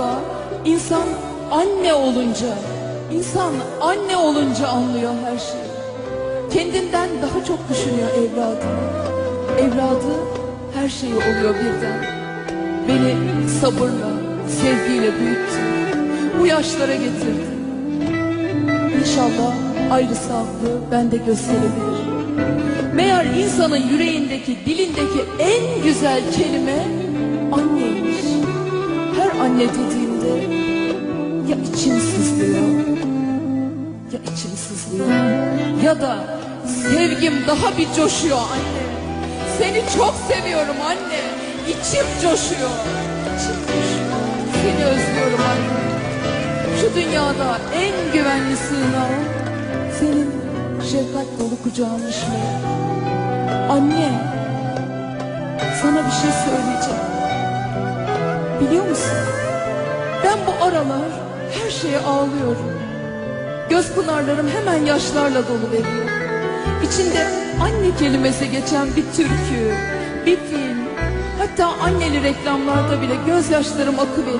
Galiba insan anne olunca, insan anne olunca anlıyor her şeyi. Kendinden daha çok düşünüyor evladı. Evladı her şeyi oluyor birden. Beni sabırla, sevgiyle büyüttü. Bu yaşlara getirdi. İnşallah ayrı saflığı bende gösterebilir. Meğer insanın yüreğindeki, dilindeki en güzel kelime anneymiş. Anne dediğimde ya içim sızlıyor, ya içim sızlıyor ya da sevgim daha bir coşuyor anne. Seni çok seviyorum anne. İçim coşuyor. İçim coşuyor. Seni özlüyorum anne. Şu dünyada en güvenli sığınağım senin şefkat dolu kucağınmış Anne, sana bir şey söyleyeceğim. Biliyor musun? Ben bu aralar her şeye ağlıyorum. Göz pınarlarım hemen yaşlarla dolu veriyor. İçinde anne kelimesi geçen bir türkü, bir film, hatta anneli reklamlarda bile gözyaşlarım akıveriyor.